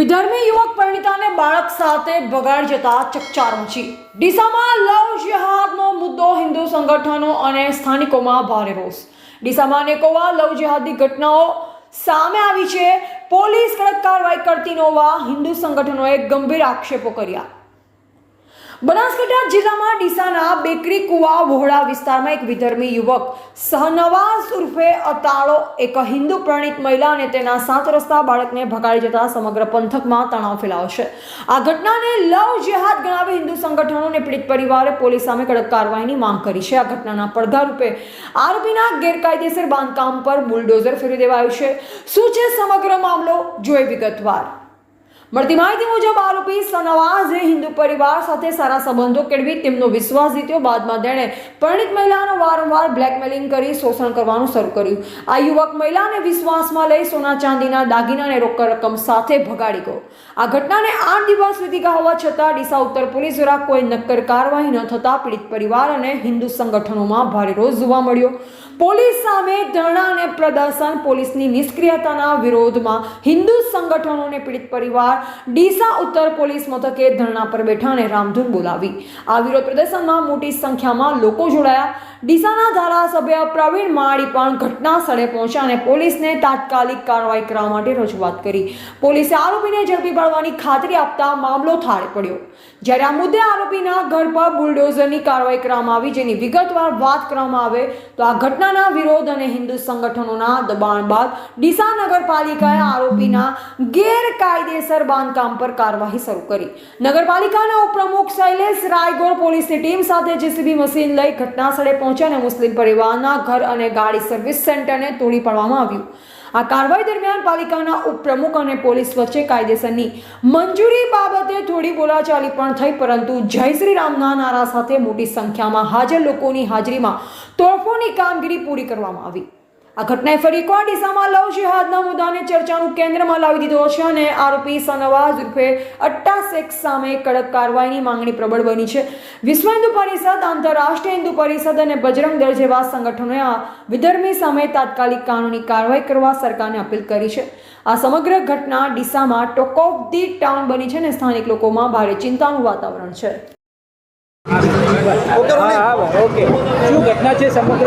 વિધર્મી યુવક પરિણીતાને બાળક સાથે બગાડ જતા ચકચાર ઊંચી ડીસામાં લવ જેહાદનો મુદ્દો, હિન્દુ સંગઠનો અને સ્થાનિકોમાં ભારે રોષ. ડીસામાં અનેકોવા લવ જેહાદની ઘટનાઓ સામે આવી છે. પોલીસ કડક કાર્યવાહી કરતી નોવા હિન્દુ સંગઠનોએ ગંભીર આક્ષેપો કર્યા. બનાસકાંઠા જિલ્લામાં ડીસાના બેકરી, કુવા વહોળા વિસ્તારમાં એક વિધર્મી યુવક સહનવાઝ ઉર્ફે અતાળો, એક હિન્દુ પ્રણીત મહિલા અને તેના સાત રસ્તા બાળકને ભગાડી જતા સમગ્ર પંથકમાં તણાવ ફેલાયો છે. આ ઘટનાને લવ જેહાદ ગણાવી હિન્દુ સંગઠનો અને પીડિત પરિવારે પોલીસ સામે કડક કાર્યવાહીની માંગ કરી છે. આ ઘટનાના પડઘા રૂપે આરોપીના ગેરકાયદેસર બાંધકામ પર બુલડોઝર ફેરવી દેવાયું છે. શું છે સમગ્ર મામલો? જોઈ વિગતવાર. મળતી માહિતી મુજબ આરોપી સનવાઝે હિન્દુ પરિવાર સાથે સારા સંબંધો કેળવી તેમનો વિશ્વાસ જીત્યો. બાદમાં તેણે પરણિત મહિલાનો વારંવાર બ્લેકમેલિંગ કરી શોષણ કરવાનું શરૂ કર્યું. આ યુવક મહિલાને વિશ્વાસમાં લઈ સોના ચાંદીના દાગીના અને રોકડ રકમ સાથે ભગાડી ગયો. આ ઘટનાને આઠ દિવસ વીતી ગયા હોવા છતાં ડીસા ઉત્તર પોલીસ દ્વારા કોઈ નક્કર કાર્યવાહી ન થતાં પીડિત પરિવાર અને હિન્દુ સંગઠનોમાં ભારે રોષ જોવા મળ્યો. પોલીસ સામે ધરણા અને પ્રદર્શન પોલીસની નિષ્ક્રિયતાના વિરોધમાં હિન્દુ સંગઠનોને પીડિત પરિવાર ડીસા ઉત્તર પોલીસ મથકે ધરણા પર બેઠા અને રામધૂન બોલાવી. આ વિરોધ પ્રદર્શનમાં મોટી સંખ્યામાં લોકો જોડાયા. ડીસાના ધારાસભ્ય પ્રવીણ માળી પણ ઘટના સ્થળે પહોંચ્યા અને પોલીસને તાત્કાલિક કાર્યવાહી કરવા માટે રજૂઆત કરી. પોલીસે આરોપીને ઝડપી પાડવાની ખાતરી આપતા મામલો થાળે પડ્યો. જ્યારે આ મુદ્દે આરોપીના ઘર પર બુલડોઝરની કાર્યવાહી કરવામાં આવી, જેની વિગતવાર વાત કરવામાં આવે, તો આ ઘટનાના વિરોધ અને હિન્દુ સંગઠનોના દબાણ બાદ ડીસા નગરપાલિકાએ આરોપીના ગેરકાયદેસર બાંધકામ પર કાર્યવાહી શરૂ કરી. નગરપાલિકાના ઉપપ્રમુખ શૈલેષ રાયગોર પોલીસની ટીમ સાથે જેસીબી મશીન લઈ ઘટના સ્થળે પહોંચ્યા અને મુસ્લિમ પરિવારના ઘર અને ગાડી સર્વિસ સેન્ટરને તોડી પાડવામાં આવ્યું. આ કાર્યવાહી દરમિયાન પાલિકાના ઉપપ્રમુખ અને પોલીસ વચ્ચે કાયદેસરની મંજૂરી બાબતે થોડી બોલાચાલી પણ થઈ, પરંતુ જય શ્રી રામના નારા સાથે મોટી સંખ્યામાં હાજર લોકોની હાજરીમાં તોડફોડની કામગીરી પૂરી કરવામાં આવી. આ ઘટનાએ ફરી એકવાર દિશામાં લવ જિહાદના મુદ્દાને ચર્ચાનું કેન્દ્રમાં લાવી દીધો છે અને આરોપી સનવાઝ ઉર્ફે અટ્ટા શેખ સામે કડક કાર્યવાહીની માંગણી પ્રબળ બની છે. વિશ્વ હિન્દુ પરિષદ, આંતરરાષ્ટ્રીય હિન્દુ પરિષદ અને બજરંગ દળ જેવા સંગઠનોએ આ વિધર્મી સામે તાત્કાલિક કાનૂની કાર્યવાહી કરવા સરકારને અપીલ કરી છે. આ સમગ્ર ઘટના ડીસામાં ટોક ઓફ ધી ટાઉન બની છે અને સ્થાનિક લોકોમાં ભારે ચિંતાનું વાતાવરણ છે.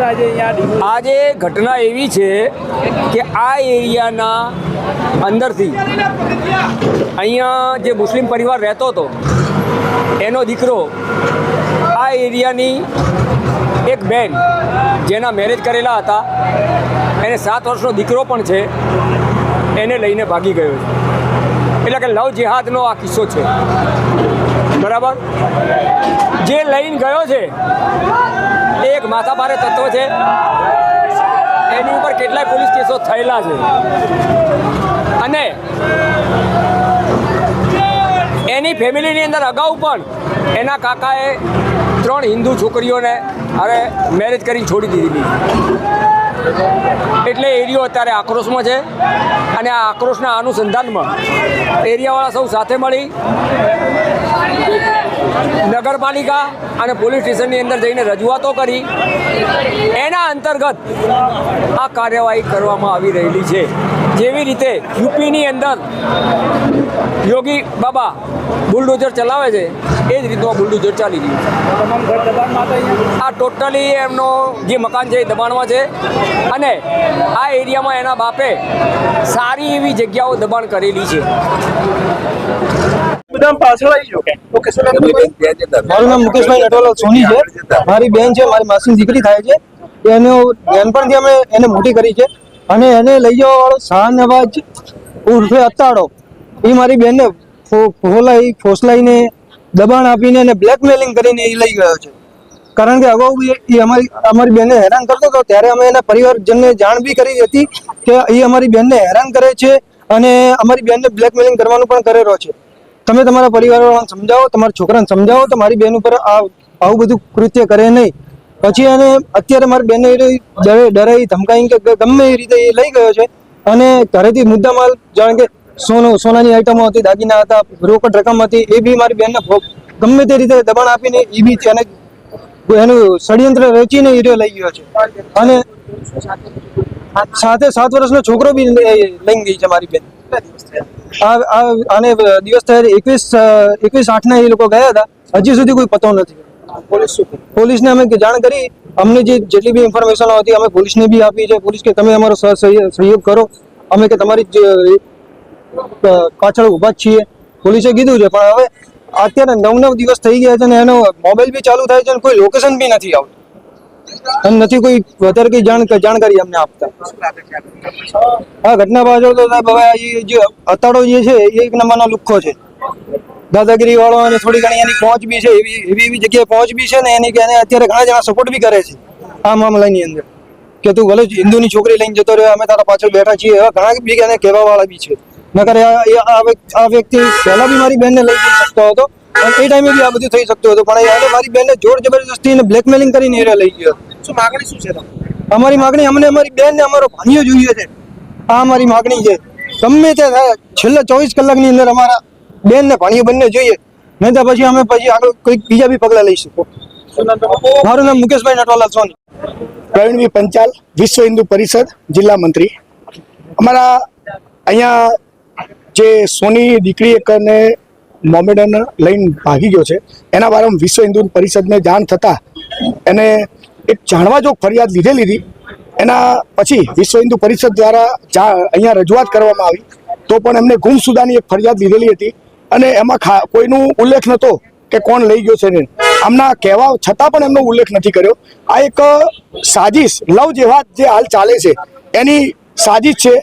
આજે આજે ઘટના એવી છે કે આ એરિયાના અંદરથી અહીંયા જે મુસ્લિમ પરિવાર રહેતો હતો, એનો દીકરો આ એરિયાની એક બેન જેના મેરેજ કરેલા હતા, એને સાત વર્ષનો દીકરો પણ છે, એને લઈને ભાગી ગયો છે. એટલે કે લવ જેહાદનો આ કિસ્સો છે. બરાબર? જે લઈને ગયો છે, એ એક માથાભારે તત્વ છે. એની ઉપર કેટલાય પોલીસ કેસો થયેલા છે. અને એની ફેમિલીની અંદર અગાઉ પણ એના કાકાએ ત્રણ હિન્દુ છોકરીઓને હવે મેરેજ કરીને છોડી દીધી એટલે એરિયો અત્યારે આક્રોશમાં છે અને આ આક્રોશના અનુસંધાનમાં એરિયાવાળા સૌ સાથે મળી નગરપાલિકા અને પોલીસ સ્ટેશનની અંદર જઈને રજૂઆતો કરી. એના અંતર્ગત આ કાર્યવાહી કરવામાં આવી રહેલી છે. જેવી રીતે યુપીની અંદર યોગી બાબા બુલડોઝર ચલાવે છે એ જ રીતનું આ બુલડોઝર ચાલી રહ્યું આ ટોટલી એમનો જે મકાન છે એ દબાણમાં છે અને આ એરિયામાં એના બાપે સારી એવી જગ્યાઓ દબાણ કરેલી છે? મારું નામ મુકેશભાઈ સોની છે. મારી બેન છે મારી માસી દીકરી થાય છે. એનો નાનપણથી અમે એને મોટી કરી છે. અને એને લઈ જવા વાળો શાહનવાજ ઉર્ફે અતાડો. એ મારી બેનને ફોલાઈ, ફોસલાઈને, દબાણ આપીને અને બ્લેકમેલિંગ કરીને એ લઈ ગયો છે. કારણ કે અગાઉ એ અમારી અમારી બેનને હેરાન કરતો હતો, ત્યારે અમે એના પરિવારજનને જાણ બી કરી હતી કે એ અમારી બેનને હેરાન કરે છે અને અમારી બેનને બ્લેકમેલિંગ કરવાનું પણ કરેલો છે. તમે તમારા પરિવારવાળાને સમજાવો, તમારા છોકરાને સમજાવો તો મારી બેન ઉપર આ, આવું બધું કૃત્ય કરે નહીં. પછી એને અત્યારે મારી બેને ડરાઈ, ધમકાઈ કે ગમે એ રીતે એ લઈ ગયો છે. અને ઘરેથી મુદ્દામાલ જાણે કે સોનું સોનાની આઈટમો હતી, દાગીના હતા, રોકડ રકમ હતી, એ બી મારી બેનને ગમે તે રીતે દબાણ આપીને એ બી છે એનું ષડયંત્ર રચીને એ લઈ ગયો છે. અને સાથે સાત વર્ષનો છોકરો બી લઈ- ગઈ છે મારી બેન. આને દિવસ થયા એકવીસ એકવીસ આઠના એ લોકો ગયા હતા. હજી સુધી કોઈ પતો નથી. પોલીસને અમે જાણ કરી. અમને જે જેટલી બી ઇન્ફોર્મેશન હતી અમે પોલીસને બી આપી છે. પોલીસ કે તમે અમારો સહ- સહયોગ કરો. અમે કે તમારી જ પાછળ ઊભા જ છીએ. પોલીસે કીધું છે પણ હવે અત્યારે નવ નવ દિવસ થઈ ગયા છે ને એનો મોબાઈલ બી ચાલુ થાય છે અને કોઈ લોકેશન બી નથી આવતું. અને નથી કોઈ વધારે કઈ જાણ જાણકારી અમને આપતા. આ ઘટના પાછળ તો સાહેબ હવે જે અતાડો જે છે એ એક નંબરનો લુખ્ખો છે. દાદાગીરી વાળો અને થોડી ઘણી એની પહોંચ બી છે એવી એવી એવી જગ્યાએ પહોંચ બી છે ને એની કે અત્યારે ઘણા જણા સપોર્ટ બી કરે છે આ મામલાની અંદર. કે તું ભલે હિન્દુની છોકરી લઈને જતો રહ્યો અમે તારા પાછળ બેઠા છીએ એવા ઘણા બી એને કહેવા વાળા બી છે. નકર આ વ્યક્તિ- પહેલા બી મારી બેનને લઈ જઈ શકતો હતો અને એ ટાઈમે બી આ બધું થઈ શકતું હતું. પણ એને મારી બેનને જોર જબરજસ્તી અને બ્લેકમેલિંગ કરીને એ લઈ ગયો. શું માગણી શું છે અમારી માગણી અમને અમારી બેન ને અમારો ભાઈઓ જોઈએ છે. આ અમારી માગણી છે. ગમે તે છેલ્લા ચોવીસ કલાકની અંદર અમારા બેન ને ભાણીઓ બંને જોઈએ. નહીં તો પછી અમે પછી આગળ કોઈક બીજા બી પગલા શકો મારું નામ મુકેશભાઈ નટવાલા સોની. પ્રવીણભાઈ પંચાલ, વિશ્વ હિન્દુ પરિષદ, જિલ્લા મંત્રી. અમારા અહીંયા જે સોની દીકરી એકને મોમેડન લઈને ભાગી ગયો છે, એના બારામાં વિશ્વ હિન્દુ પરિષદને જાણ થતાં એને એક જાણવા જોગ ફરિયાદ લીધેલી હતી. એના પછી વિશ્વ હિન્દુ પરિષદ દ્વારા જા, અહીંયા રજૂઆત કરવામાં આવી. તો પણ એમને ગુમસુદાની એક ફરિયાદ લીધેલી હતી. અને એમાં કોઈનું ઉલ્લેખ નહોતો કે કોણ લઈ ગયો છે ને. આમના કહેવા છતાં પણ એમનો ઉલ્લેખ નથી કર્યો. આ એક સાજિશ, લવ જેવા જે હાલ ચાલે છે, એની સાજિશ છે.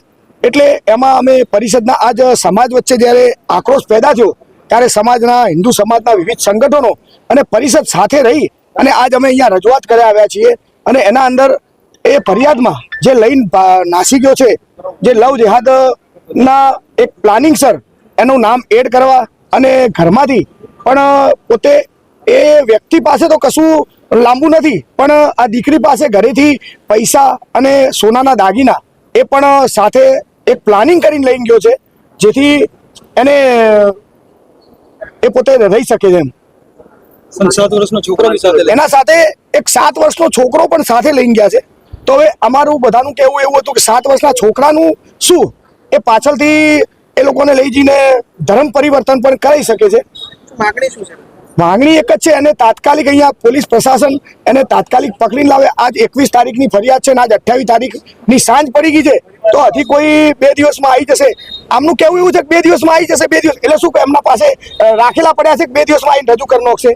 એટલે એમાં અમે પરિષદના આજ સમાજ વચ્ચે જ્યારે આક્રોશ પેદા થયો, ત્યારે સમાજના, હિન્દુ સમાજના વિવિધ સંગઠનો અને પરિષદ સાથે રહી અને આજ અમે અહીંયા રજૂઆત કર્યા આવ્યા છીએ. અને એના અંદર એ ફરિયાદમાં જે લઈને નાસી ગયો છે, જે લવ જેહાદના એક પ્લાનિંગ સર એનું નામ એડ કરવા અને ઘરમાંથી પણ પોતે એ વ્યક્તિ પાસે તો કશું લાંબુ નથી પણ આ દીકરી પાસે ઘરેથી પૈસા અને સોનાના દાગીના એ પણ સાથે એક પ્લાનિંગ કરીને લઈને ગયો છે જેથી એને એ પોતે રહી શકે છે એમ. સાત વર્ષનો છોકરો એના સાથે એક સાત વર્ષનો છોકરો પણ સાથે લઈને ગયા છે. તો હવે અમારું બધાનું કહેવું એવું હતું કે સાત વર્ષના છોકરાનું શું? એ પાછળથી એ લોકોને લઈ જઈને ધર્મ પરિવર્તન પણ કરાવી શકે છે. માગણી શું છે? માંગણી એક જ છે એને તાત્કાલિક અહીંયા પોલીસ પ્રશાસન એને તાત્કાલિક પકડીને લાવે. આજ એકવીસ તારીખની ફરિયાદ છે ને આજ અઠ્યાવીસ તારીખની સાંજ પડી ગઈ છે તો હજી કોઈ બે દિવસમાં આવી જશે. આમનું કેવું એવું છે કે બે દિવસમાં આવી જશે બે દિવસ. એટલે શું કે એમના પાસે રાખેલા પડ્યા છે કે બે દિવસમાં આવીને રજૂ કરી નાખશે?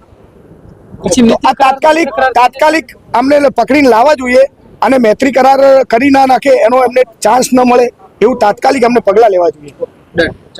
આ તાત્કાલિક તાત્કાલિક અમને પકડીને લાવવા જોઈએ અને મૈત્રી કરાર કરી ના નાખે એનો એમને ચાન્સ ન મળે એવું તાત્કાલિક અમને પગલાં લેવા જોઈએ. done.